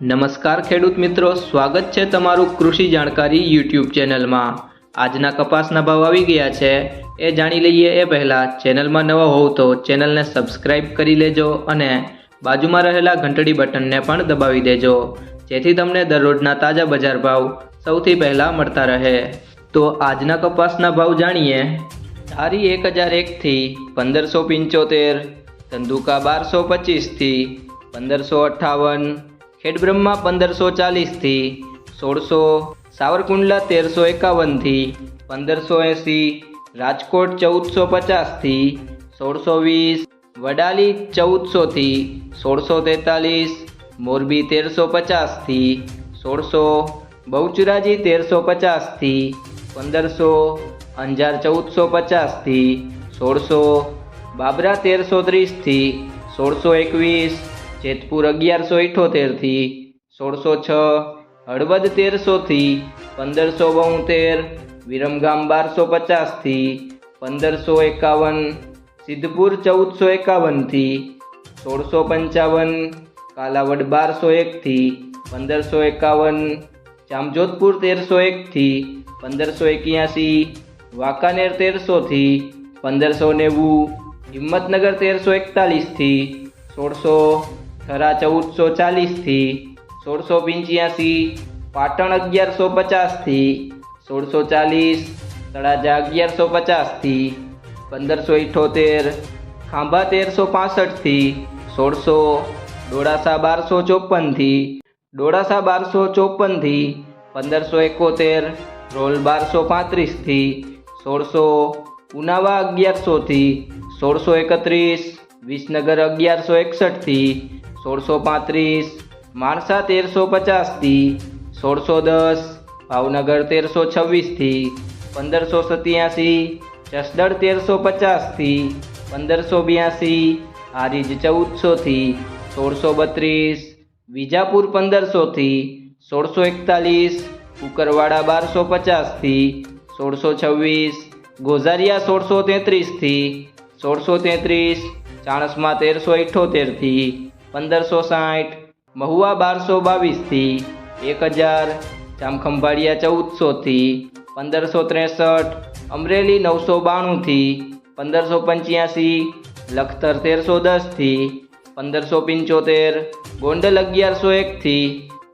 નમસ્કાર ખેડૂત મિત્રો, સ્વાગત છે તમારું કૃષિ જાણકારી યુટ્યુબ ચેનલમાં. આજના કપાસના ભાવ આવી ગયા છે. એ જાણી લઈએ એ પહેલાં, ચેનલમાં નવા હોવ તો ચેનલને સબસ્ક્રાઇબ કરી લેજો અને બાજુમાં રહેલા ઘંટડી બટનને પણ દબાવી દેજો. જેથી તમને દરરોજના તાજા બજાર ભાવ સૌથી પહેલાં મળતા રહે. તો આજના કપાસના ભાવ જાણીએ. ધારી એક હજાર એકથી પંદરસો પંચોતેર, ધંધુકા બારસો પચીસથી પંદરસો અઠ્ઠાવન ખેડબ્રહ્મા પંદરસો ચાલીસથી સોળસો, સાવરકુંડલા તેરસો એકાવનથી પંદરસો એંસી રાજકોટ ચૌદસો પચાસથી સોળસો વીસ, વડાલી ચૌદસોથી સોળસો તેતાલીસ, મોરબી તેરસો પચાસથી સોળસો, બહુચરાજી તેરસો પચાસથી પંદરસો, અંજાર ચૌદસો પચાસથી સોળસો, બાબરા તેરસો ત્રીસથી સોળસો એકવીસ જેતપુર અગિયારસો ઇઠોતેરથી સોળસો છ, હળવદ તેરસોથી પંદરસો બોતેર વિરમગામ બારસો પચાસથી પંદરસો એકાવન, સિદ્ધપુર ચૌદસો એકાવનથી સોળસો પંચાવન, કાલાવડ બારસો એકથી પંદરસો એકાવન, જામજોધપુર તેરસો એકથી પંદરસો એક્યાસી, વાંકાનેર તેરસોથી પંદરસો નેવું, હિંમતનગર તેરસો એકતાલીસથી સોળસો થરા ચૌદસો ચાલીસથી, સોળસો પંચ્યાસી, પાટણ અગિયારસો પચાસથી, સોળસો ચાલીસ, તળાજા અગિયારસો પચાસથી, પંદરસો ઇઠોતેર, ખાંભા તેરસો પાસઠથી, સોળસો, ડોળાસા બારસો ચોપનથી, ડોળાસા બારસો ચોપનથી, પંદરસો એકોતેર, રોલ બારસો પાંત્રીસથી, સોળસો, ઉનાવા અગિયારસોથી, સોળસો એકત્રીસ, વિસનગર અગિયારસો એકસઠથી સોળસો પાંત્રીસ, માણસા તેરસો પચાસથી, સોળસો દસ, ભાવનગર તેરસો છવ્વીસથી, પંદરસો સત્યાસી જસદળ તેરસો પચાસથી, પંદરસો બ્યાસી, હારીજ ચૌદસોથી, સોળસો બત્રીસ, વિજાપુર પંદરસોથી, સોળસો એકતાલીસ, કુકરવાડા બારસો પચાસથી, સોળસો છવ્વીસ, ગોઝારિયા સોળસો તેત્રીસથી, સોળસો તેત્રીસ, ચાણસમાં તેરસો ઇઠ્ઠોતેરથી પંદરસો સાઠ, મહુવા બારસો બાવીસથી એક હજાર, જામખંભાળિયા ચૌદસોથી પંદરસો ત્રેસઠ, અમરેલી નવસો બાણુંથી પંદરસો પંચ્યાસી, લખતર તેરસો દસથી પંદરસો પંચોતેર, ગોંડલ અગિયારસો એકથી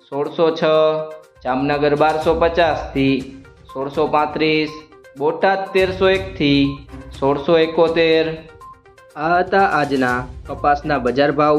સોળસો છ, જામનગર બારસો પચાસથી સોળસો પાંત્રીસ, બોટાદ તેરસો એકથી સોળસો એકોતેર. આ હતા આજના કપાસના બજાર ભાવ.